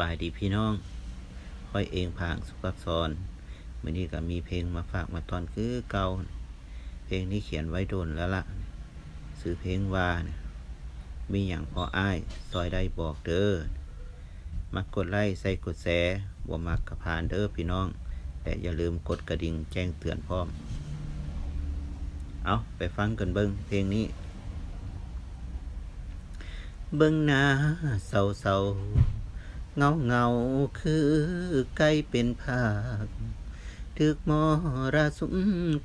บายดีพี่น้อง ค่อยเองผางสุขซอนวันนี้ก็มีเพลงมาฝากมาตอนคือเก่า เพลงนี้เขียนไว้โดนแล้วละซื้อเพลงว่านมีอย่างพออ้าย ซอยได้บอกเด้อ มักกดไลค์ใส่กดแชร์บ่มักกระพานเด้อพี่น้อง แต่อย่าลืมกดกระดิ่งแจ้งเตือนพร้อม เอาไปฟังกันเบิ้งเพลงนี้เบิ้งหน้าเศร้าเศร้า เงาเงาคือไก่เป็นภาคถึกมอระสุม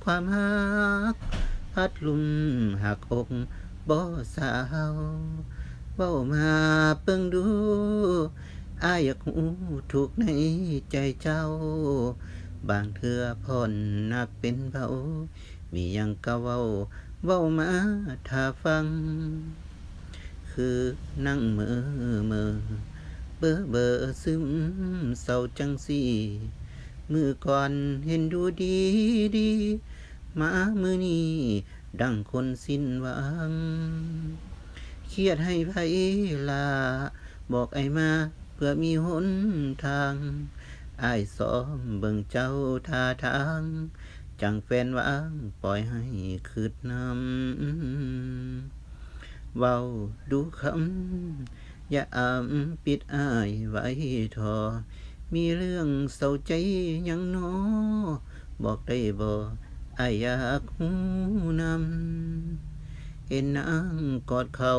ความหัก พัดลุมหักอกบ่สาวเบ้ามาเปิงดูอายอยากหูถูกในใจเจ้า บางเทื่อพ่อนหนักเป็นเบา มียังก็เว้าเว้ามาถ้าฟัง คือนั่งมือเมือ บอเบอซึมเศร้าจังสีมือก่อนเห็นดูดีดีมามือนี้ดังคนสิ้นหวัง เครียดให้ไผลา บอกไอ้มาเพื่อมีหนทางอายซ้อมเบิ่งเจ้าท่าทาง จังแฟนวางปล่อยให้คืดนำเว้าดูคำ อย่าอำปิดอายไว้ทอ มีเรื่องเศร้าใจยังนอบอกได้บ่อายอยากหูนำเห็นนางกอดเขา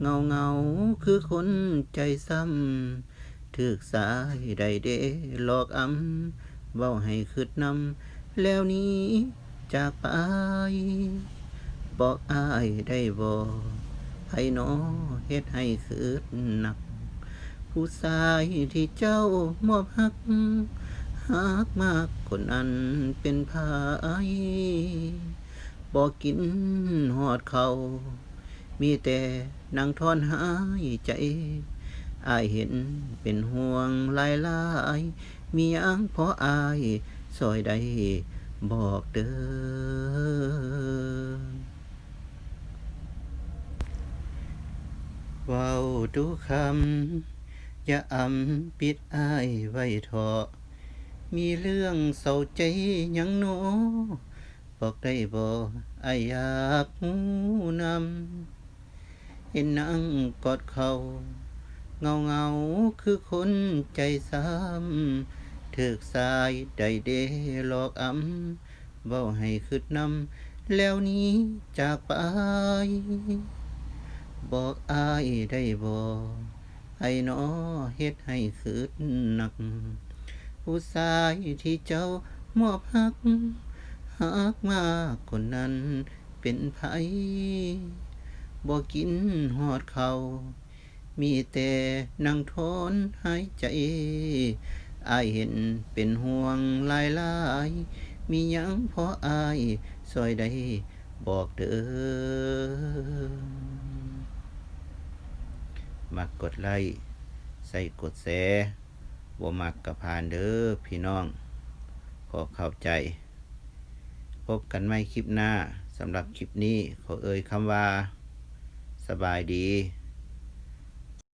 เงาเงาคือคนใจซ้ำถึกสายใดเดหลอกอำเว้าให้คืดนำแล้วนี้จากไปบอกอายได้บ่ ไผหนอเฮ็ดให้คืดหนัก ผู้ชายที่เจ้ามอบฮักฮักมากคนนั้นเป็นไผบอกกินหอดเขา มีแต่นางทอนหายใจอายเห็นเป็นห่วงลายลาย มียังพออายซอยได้บอกเด้อ เว้าดูคำ อย่าอำปิดอายไว้เถาะมีเรื่องเศร้าใจยังโนบอกได้บ่อายอยากหูนำเห็นนางกอดเขา เงาเงาคือคนใจซ้ำถึกสายใดเดหลอกอำเว้าให้คืดนำแล้วนี้จากไป บอกอายได้บ่ให้หนอเฮ็ดให้คืดหนัก ผู้ชายที่เจ้ามอบฮักฮักมากคนนั้นเป็นไผบ่กินหอดเขามีแต่นั่งทนหายใจอายเห็นเป็นห่วงหลายลาย มียังพออายซอยได้บอกเด้อ มักกดไลค์ใส่กดแชร์บ่มักกระพานเด้อพี่น้อง ขอเข้าใจ พบกันไม่คลิปหน้าสำหรับคลิปนี้ขอเอ่ยคำว่า สบายดี